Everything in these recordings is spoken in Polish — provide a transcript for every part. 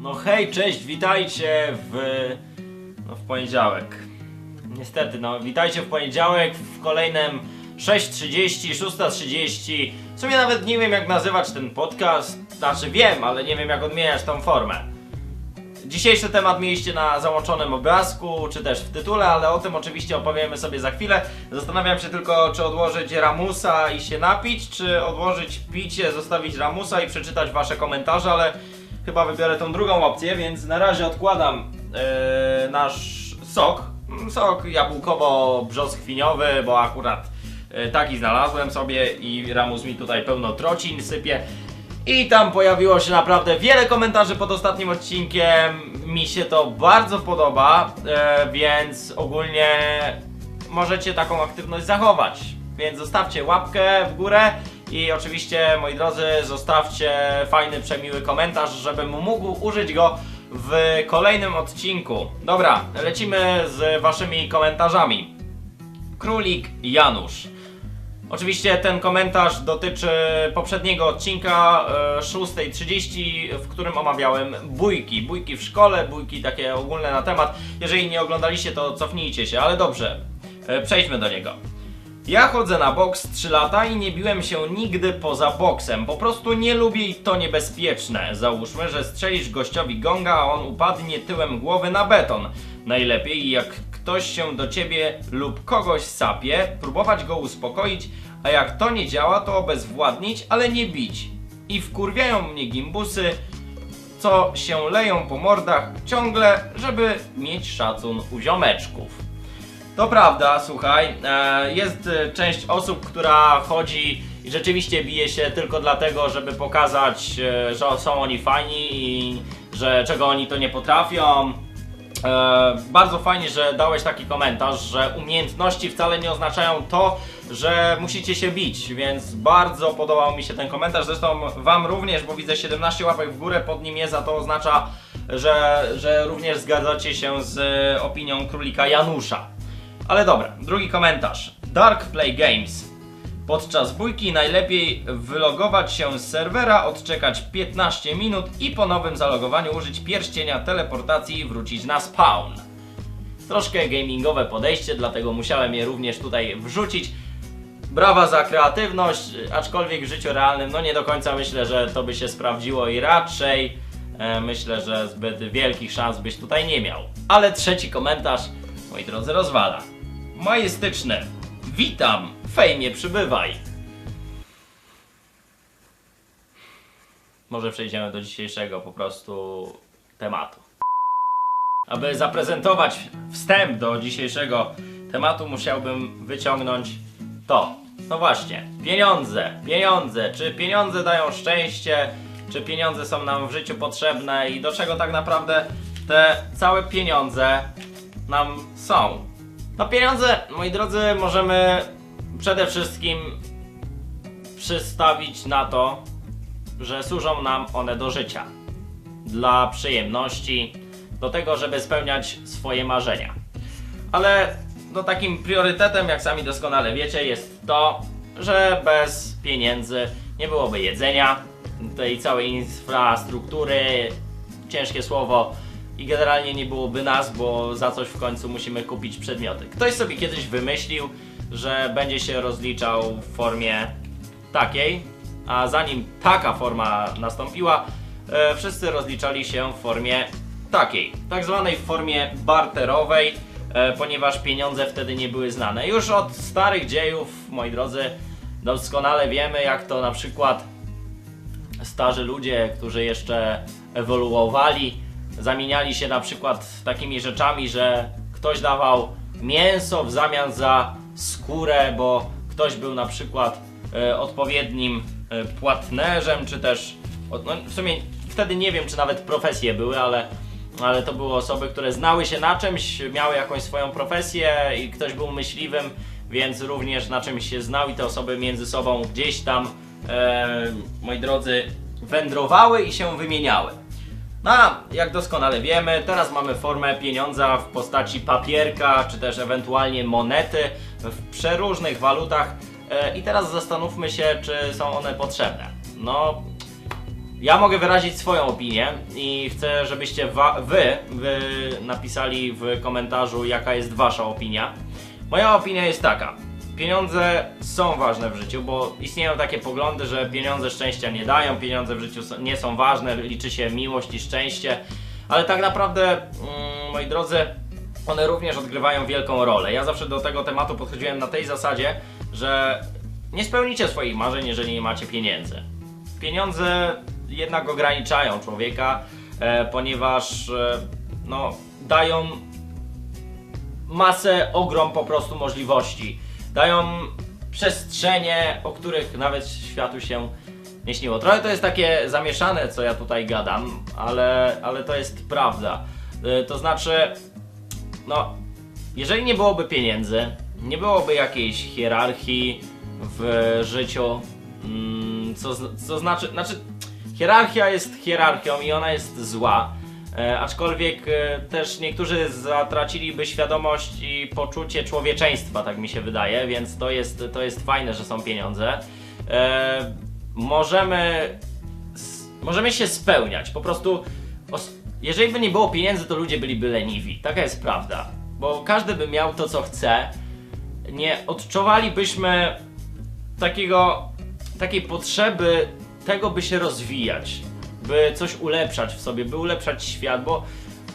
No hej, cześć, witajcie w... No w poniedziałek. Niestety, no witajcie w poniedziałek w kolejnym 6.30, 6.30. W sumie nawet nie wiem jak nazywać ten podcast. Znaczy wiem, ale nie wiem jak odmieniać tą formę. Dzisiejszy temat mieliście na załączonym obrazku, czy też w tytule, ale o tym oczywiście opowiemy sobie za chwilę. Zastanawiam się tylko, czy odłożyć ramusa i się napić, czy odłożyć picie, zostawić ramusa i przeczytać wasze komentarze, ale chyba wybiorę tą drugą opcję, więc na razie odkładam e, nasz sok. Sok jabłkowo-brzoskwiniowy, bo akurat e, taki znalazłem sobie i ramus mi tutaj pełno trocin sypie. I tam pojawiło się naprawdę wiele komentarzy pod ostatnim odcinkiem. Mi się to bardzo podoba, e, więc ogólnie możecie taką aktywność zachować. Więc zostawcie łapkę w górę i oczywiście, moi drodzy, zostawcie fajny, przemiły komentarz, żebym mógł użyć go w kolejnym odcinku. Dobra, lecimy z waszymi komentarzami. Królik Janusz. Oczywiście ten komentarz dotyczy poprzedniego odcinka e, 6.30, w którym omawiałem bójki. Bójki w szkole, bójki takie ogólne na temat. Jeżeli nie oglądaliście, to cofnijcie się, ale dobrze, e, przejdźmy do niego. Ja chodzę na boks 3 lata i nie biłem się nigdy poza boksem. Po prostu nie lubię i to niebezpieczne. Załóżmy, że strzelisz gościowi gonga, a on upadnie tyłem głowy na beton. Najlepiej jak ktoś się do ciebie lub kogoś sapie, próbować go uspokoić, a jak to nie działa, to obezwładnić, ale nie bić. I wkurwiają mnie gimbusy, co się leją po mordach ciągle, żeby mieć szacun u ziomeczków. To prawda, słuchaj, e, jest e, część osób, która chodzi i rzeczywiście bije się tylko dlatego, żeby pokazać, e, że są oni fajni i że czego oni to nie potrafią. Bardzo fajnie, że dałeś taki komentarz, że umiejętności wcale nie oznaczają to, że musicie się bić, więc bardzo podobał mi się ten komentarz. Zresztą Wam również, bo widzę 17 łapek w górę pod nim jest, a to oznacza, że, że również zgadzacie się z opinią królika Janusza. Ale dobra, drugi komentarz. Dark Play Games. Podczas bójki najlepiej wylogować się z serwera, odczekać 15 minut i po nowym zalogowaniu użyć pierścienia teleportacji i wrócić na spawn. Troszkę gamingowe podejście, dlatego musiałem je również tutaj wrzucić. Brawa za kreatywność, aczkolwiek w życiu realnym no nie do końca myślę, że to by się sprawdziło i raczej e, myślę, że zbyt wielkich szans byś tutaj nie miał. Ale trzeci komentarz, moi drodzy, rozwala. Majestyczny. Witam, fejmie przybywaj. Może przejdziemy do dzisiejszego po prostu tematu. Aby zaprezentować wstęp do dzisiejszego tematu, musiałbym wyciągnąć to. No właśnie, pieniądze, pieniądze. Czy pieniądze dają szczęście? Czy pieniądze są nam w życiu potrzebne? I do czego tak naprawdę te całe pieniądze nam są? No pieniądze, moi drodzy, możemy przede wszystkim przystawić na to, że służą nam one do życia. Dla przyjemności, do tego, żeby spełniać swoje marzenia. Ale no takim priorytetem, jak sami doskonale wiecie, jest to, że bez pieniędzy nie byłoby jedzenia, tej całej infrastruktury, ciężkie słowo, i generalnie nie byłoby nas, bo za coś w końcu musimy kupić przedmioty. Ktoś sobie kiedyś wymyślił, że będzie się rozliczał w formie takiej, a zanim taka forma nastąpiła, e, wszyscy rozliczali się w formie takiej, tak zwanej formie barterowej, e, ponieważ pieniądze wtedy nie były znane. Już od starych dziejów, moi drodzy, doskonale wiemy, jak to na przykład starzy ludzie, którzy jeszcze ewoluowali, zamieniali się na przykład takimi rzeczami, że ktoś dawał mięso w zamian za skórę, bo ktoś był na przykład e, odpowiednim e, płatnerzem, czy też no, w sumie wtedy nie wiem, czy nawet profesje były, ale, ale to były osoby, które znały się na czymś, miały jakąś swoją profesję i ktoś był myśliwym, więc również na czymś się znał i te osoby między sobą gdzieś tam, e, moi drodzy, wędrowały i się wymieniały. No, a jak doskonale wiemy, teraz mamy formę pieniądza w postaci papierka, czy też ewentualnie monety w przeróżnych walutach. E, I teraz zastanówmy się, czy są one potrzebne. No, ja mogę wyrazić swoją opinię i chcę, żebyście wy, wy napisali w komentarzu, jaka jest wasza opinia. Moja opinia jest taka. Pieniądze są ważne w życiu, bo istnieją takie poglądy, że pieniądze szczęścia nie dają, pieniądze w życiu nie są ważne, liczy się miłość i szczęście, ale tak naprawdę, mm, moi drodzy, one również odgrywają wielką rolę. Ja zawsze do tego tematu podchodziłem na tej zasadzie, że nie spełnicie swoich marzeń, jeżeli nie macie pieniędzy. Pieniądze jednak ograniczają człowieka, e, ponieważ e, no, dają masę, ogrom po prostu możliwości. Dają przestrzenie, o których nawet światu się nie śniło. Trochę to jest takie zamieszane, co ja tutaj gadam, ale, ale to jest prawda. E, To znaczy, no, jeżeli nie byłoby pieniędzy, nie byłoby jakiejś hierarchii w życiu, mm, co, co znaczy, znaczy, hierarchia jest hierarchią i ona jest zła, e, aczkolwiek e, też niektórzy zatraciliby świadomość i poczucie człowieczeństwa, tak mi się wydaje, więc to jest, to jest fajne, że są pieniądze. E, możemy możemy się spełniać. Po prostu, os- jeżeli by nie było pieniędzy, to ludzie byliby leniwi. Taka jest prawda. Bo każdy by miał to, co chce. Nie odczuwalibyśmy takiego, takiej potrzeby tego, by się rozwijać, by coś ulepszać w sobie, by ulepszać świat, bo,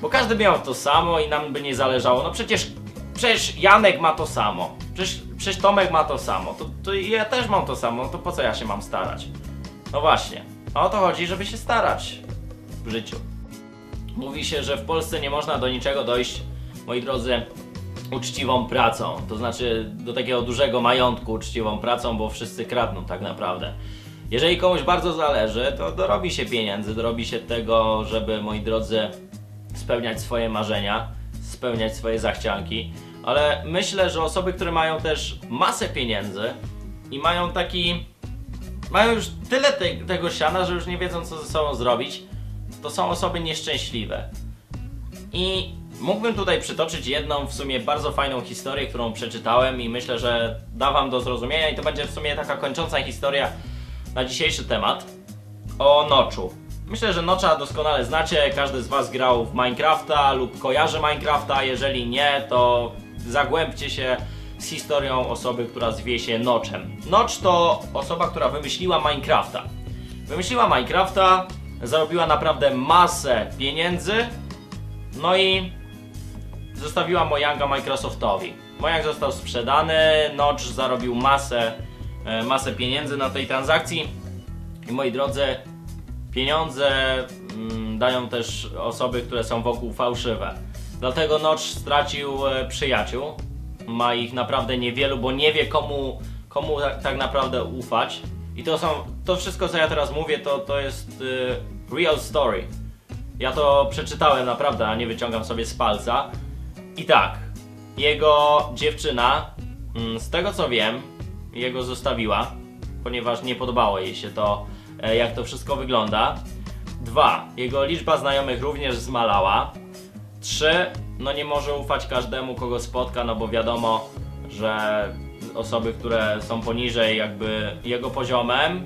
bo każdy miał to samo i nam by nie zależało. No przecież, przecież Janek ma to samo, przecież, przecież Tomek ma to samo, to, to ja też mam to samo, no to po co ja się mam starać? No właśnie, o to chodzi, żeby się starać w życiu. Mówi się, że w Polsce nie można do niczego dojść, moi drodzy, uczciwą pracą. To znaczy do takiego dużego majątku uczciwą pracą, bo wszyscy kradną tak naprawdę. Jeżeli komuś bardzo zależy, to dorobi się pieniędzy, dorobi się tego, żeby, moi drodzy, spełniać swoje marzenia, spełniać swoje zachcianki. Ale myślę, że osoby, które mają też masę pieniędzy i mają taki mają już tyle te, tego siana, że już nie wiedzą co ze sobą zrobić, to są osoby nieszczęśliwe. I mógłbym tutaj przytoczyć jedną w sumie bardzo fajną historię, którą przeczytałem i myślę, że da wam do zrozumienia i to będzie w sumie taka kończąca historia na dzisiejszy temat o Noczu. Myślę, że Nocza doskonale znacie, każdy z was grał w Minecrafta lub kojarzy Minecrafta, jeżeli nie, to zagłębcie się z historią osoby, która zwie się Notchem. Notch to osoba, która wymyśliła Minecrafta. Wymyśliła Minecrafta, zarobiła naprawdę masę pieniędzy, no i zostawiła Mojanga Microsoftowi. Mojang został sprzedany, Notch zarobił masę, masę pieniędzy na tej transakcji. I moi drodzy, pieniądze mm, dają też osoby, które są wokół fałszywe. Dlatego Notch stracił e, przyjaciół. Ma ich naprawdę niewielu, bo nie wie komu, komu tak, tak naprawdę ufać. I to są, to wszystko co ja teraz mówię, to, to jest e, real story. Ja to przeczytałem naprawdę, a nie wyciągam sobie z palca. I tak, jego dziewczyna, mm, z tego co wiem, jego zostawiła, ponieważ nie podobało jej się to, e, jak to wszystko wygląda. Dwa, jego liczba znajomych również zmalała. Trzy, no nie może ufać każdemu, kogo spotka, no bo wiadomo, że osoby, które są poniżej jakby jego poziomem,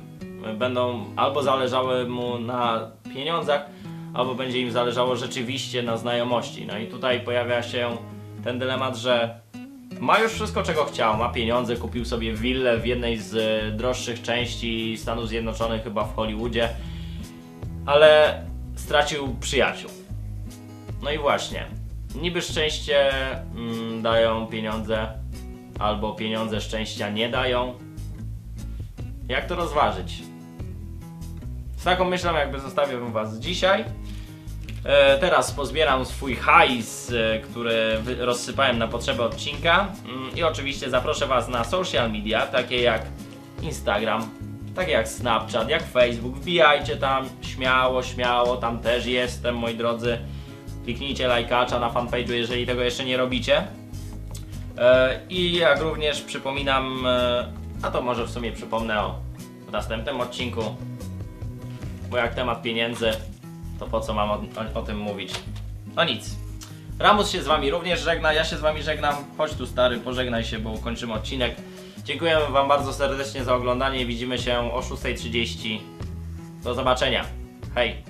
będą albo zależały mu na pieniądzach, albo będzie im zależało rzeczywiście na znajomości. No i tutaj pojawia się ten dylemat, że ma już wszystko, czego chciał. Ma pieniądze, kupił sobie willę w jednej z e, droższych części Stanów Zjednoczonych, chyba w Hollywoodzie, ale stracił przyjaciół. No i właśnie, niby szczęście mm, dają pieniądze, albo pieniądze szczęścia nie dają. Jak to rozważyć? Z taką myślą jakby zostawiłbym was dzisiaj. E, teraz pozbieram swój hajs, e, który rozsypałem na potrzeby odcinka Mm, i oczywiście zaproszę was na social media, takie jak Instagram, takie jak Snapchat, jak Facebook. Wbijajcie tam śmiało, śmiało, tam też jestem, moi drodzy. Kliknijcie lajkacza na fanpage'u, jeżeli tego jeszcze nie robicie. E, I jak również przypominam, a to może w sumie przypomnę o następnym odcinku, bo jak temat pieniędzy, to po co mam o, o, o tym mówić? No nic. Ramus się z wami również żegna, ja się z wami żegnam. Chodź tu stary, pożegnaj się, bo kończymy odcinek. Dziękujemy wam bardzo serdecznie za oglądanie. Widzimy się o 6.30. Do zobaczenia. Hej!